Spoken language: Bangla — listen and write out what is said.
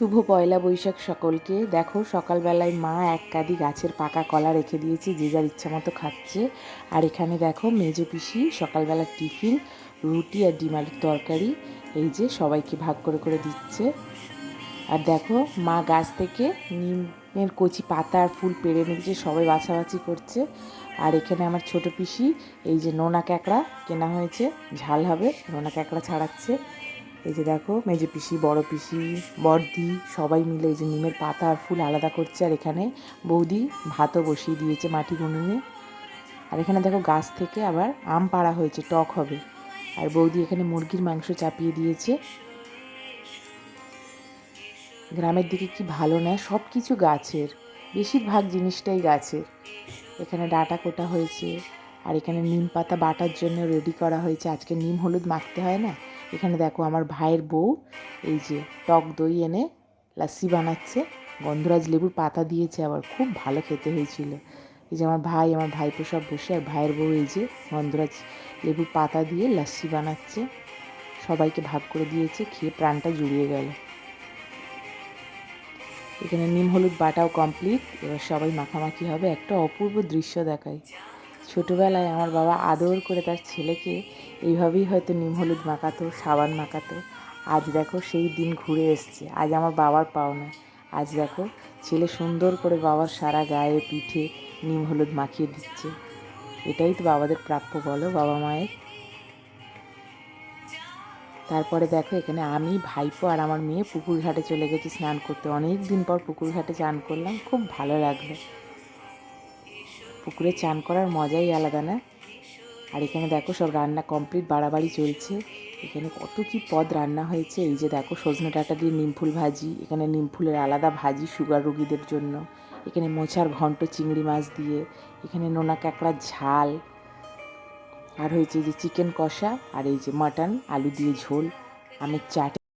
শুভ পয়লা বৈশাখ সকলকে। দেখো, সকালবেলায় মা এক কাঁদি গাছের পাকা কলা রেখে দিয়েছে, যে যার ইচ্ছা মতো খাচ্ছে। আর এখানে দেখো, মেজো পিসি সকালবেলার টিফিন, রুটি আর ডিম তরকারি, এই যে সবাইকে ভাগ করে করে দিচ্ছে। আর দেখো, মা গাছ থেকে নিমের কচি পাতা আর ফুল পেড়ে নিচ্ছে সবাই বাছাবাছি করছে। আর এখানে আমার ছোট পিসি, এই যে নোনা ক্যাকড়া কেনা হয়েছে, ঝাল হবে, নোনা ক্যাকড়া ছাড়াচ্ছে। এই যে দেখো মেজে পিসি, বড় পিসি, বড়দি, সবাই মিলে এই যে নিমের পাতা আর ফুল আলাদা করছে আর এখানে বৌদি ভাতও বসিয়ে দিয়েছে মাটি উনুনে আর এখানে দেখো গাছ থেকে আবার আম পাড়া হয়েছে, টক হবে। আর বৌদি এখানে মুরগির মাংস চাপিয়ে দিয়েছে। গ্রামের দিকে কি ভালো নেয় সব কিছু গাছের। বেশিরভাগ জিনিসটাই গাছের। এখানে ডাটা কোটা হয়েছে, আর এখানে নিম পাতা বাটার জন্য রেডি করা হয়েছে। আজকে নিম হলুদ মাখতে হয় না? এখানে দেখো আমার ভাইয়ের বউ, এই যে টক দই এনে লাস্সি বানাচ্ছে। গন্ধরাজ লেবুর পাতা দিয়েছে, আবার খুব ভালো খেতে হয়েছিল। এই যে আমার ভাই, আমার ভাইপো সব বসে, আর ভাইয়ের বউ এই যে গন্ধরাজ লেবুর পাতা দিয়ে লাস্সি বানাচ্ছে। সবাইকে ভাগ করে দিয়েছে, খেয়ে প্রাণটা জুড়িয়ে গেল। এখানে নিম হলুদ বাটাও কমপ্লিট এবার সবাই মাখামাখি হবে, একটা অপূর্ব দৃশ্য দেখায়। ছোটোবেলায় আমার বাবা আদর করে তার ছেলেকে এইভাবেই হয়তো নিম হলুদ মাখাতো, সাবান মাখাতো। আজ দেখো সেই দিন ঘুরে এসছে। আজ আমার বাবার পাওনা। আজ দেখো ছেলে সুন্দর করে বাবার সারা গায়ে পিঠে নিম হলুদ মাখিয়ে দিচ্ছে। এটাই তো বাবাদের প্রাপ্য বলো, বাবা মায়ের। তারপরে দেখো এখানে আমি, ভাইপো আর আমার মেয়ে পুকুর ঘাটে চলে গেছি স্নান করতে। অনেক দিন পর পুকুর ঘাটে চান করলাম, খুব ভালো লাগল। পুকুরে চান করার মজাই আলাদা না? আর এখানে দেখো সব রান্না কমপ্লিট বাড়াবাড়ি চলছে। এখানে কত কি পদ রান্না হয়েছে? এই যে দেখো সজনে ডাঁটা দিয়ে নিমফুল ভাজি, এখানে নিমফুলের আলাদা ভাজি সুগার রুগীদের জন্য। এখানে মোচার ঘন্ট চিংড়ি মাছ দিয়ে, এখানে নোনা কাঁকড়ার ঝাল। আর হয়েছে যে চিকেন কষা, আর এই যে মাটন আলু দিয়ে ঝোল, আমের চাটনি।